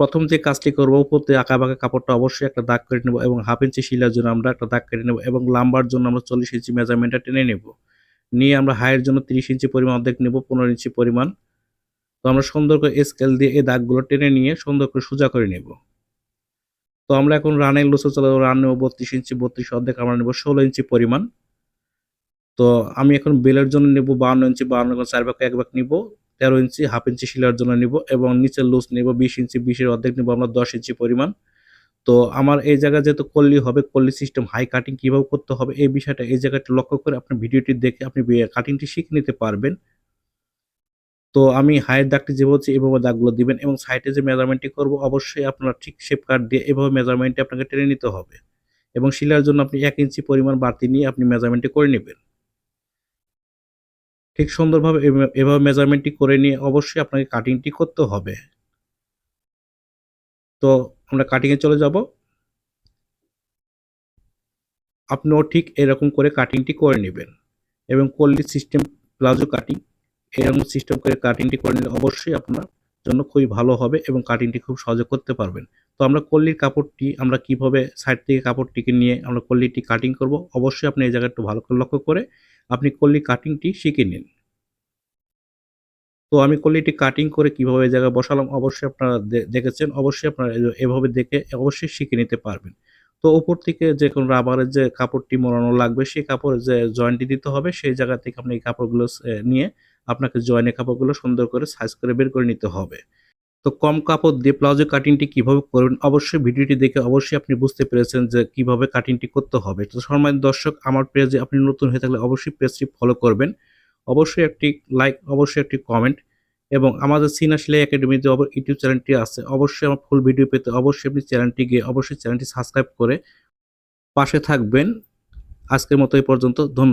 প্রথম যে কাজটি করব উপরতে আঁকা বাঁকা কাপড়টা অবশ্যই একটা দাগ কেটে নেব এবং হাফ ইঞ্চি শিলার জন্য আমরা একটা দাগ কেটে নেব এবং লাম্বার জন্য আমরা চল্লিশ ইঞ্চি মেজারমেন্টটা টেনে নেব। নিয়ে আমরা হাইয়ের জন্য তিরিশ ইঞ্চি পরিমাণ অর্ধেক নেব, পনেরো ইঞ্চি পরিমাণ। তো আমরা সুন্দর করে স্কেল দিয়ে এই দাগগুলো টেনে নিয়ে সুন্দর করে সোজা করে নেব। তো আমরা এখন রানের লুসে চলে যাব রান নেব বত্রিশ ইঞ্চি, বত্রিশ অর্ধেক আমরা নেব ষোলো ইঞ্চি পরিমাণ। তো আমি এখন বেলের জন্য নেব বান্ন ইঞ্চি বান্ন চার ভাগ এক ভাগ নিব। তেরো ইঞ্চি, হাফ ইঞ্চি শিলার জন্য নিব এবং নিচের লুজ নেব, বিশ ইঞ্চি, বিশের অর্ধেক নেব, আমরা দশ ইঞ্চি পরিমাণ। তো আমার এই জায়গায় যেহেতু কল্লি হবে কল্লি সিস্টেম হাই কাটিং কীভাবে করতে হবে, এই বিষয়টা এই জায়গাটা লক্ষ্য করে আপনি ভিডিওটি দেখে আপনি কাটিংটি শিখে নিতে পারবেন। তো আমি হাইয়ের দাগটি যে বলছি, এভাবে দাগগুলো দিবেন এবং সাইডে যে মেজারমেন্টটি করব, অবশ্যই আপনারা ঠিক শেপ কাট দিয়ে এভাবে মেজারমেন্টটি আপনাকে টেনে নিতে হবে। এবং শিলার জন্য আপনি এক ইঞ্চি পরিমাণ বাড়তি নিয়ে আপনি মেজারমেন্টটি করে নেবেন। ঠিক সুন্দরভাবে এভ- এভাবে মেজারমেন্টটি করে নিয়ে অবশ্যই আপনাকে কাটিংটি করতে হবে। তো আমরা কাটিংয়ে চলে যাব। আপনিও ঠিক এরকম করে কাটিংটি করে নেবেন এবং কল্লি সিস্টেম প্লাজো কাটিং এরকম সিস্টেম করে কাটিংটি করে নিলে অবশ্যই আপনার জন্য খুবই ভালো হবে এবং কাটিংটি খুব সহজে করতে পারবেন। তো আমরা কল্লির কাপড়টি, আমরা কীভাবে সাইড থেকে কাপড়টিকে নিয়ে আমরা কল্লিটি কাটিং করব, অবশ্যই আপনি এই জায়গাটা ভালো করে লক্ষ্য করে আপনি কল্লি কাটিংটি শিখে নিন। তো আমি কল্লিটি কাটিং করে কীভাবে এই জায়গায় বসালাম অবশ্যই আপনারা দেখেছেন, অবশ্যই আপনারা এভাবে দেখে অবশ্যই শিখে নিতে পারবেন। তো উপর থেকে যে কোনো রাবারের যে কাপড়টি মোড়ানো লাগবে, সেই কাপড়ের যে জয়েন্টটি দিতে হবে, সেই জায়গা থেকে আপনি এই কাপড়গুলো নিয়ে আপনাকে জয়েনের কাপড়গুলো সুন্দর করে সাইজ করে বের করে নিতে হবে। তো কম কাপড় দিয়ে প্লাজো কাটিংটি কীভাবে করবেন অবশ্যই ভিডিওটি দেখে অবশ্যই আপনি বুঝতে পেরেছেন যে কীভাবে কাটিংটি করতে হবে। তো সম্মানিত দর্শক, আমার পেজে আপনি নতুন হয়ে থাকলে অবশ্যই পেজটি ফলো করবেন। অবশ্যই একটি লাইক অবশ্যই একটি কমেন্ট এবং আমাদের সিনা সেলাই একাডেমিতে যে ইউটিউব চ্যানেলটি আছে, অবশ্যই আমার ফুল ভিডিও পেতে অবশ্যই আপনি চ্যানেলটি গিয়ে অবশ্যই চ্যানেলটি সাবস্ক্রাইব করে পাশে থাকবেন। আজকের মতো এই পর্যন্ত, ধন্যবাদ।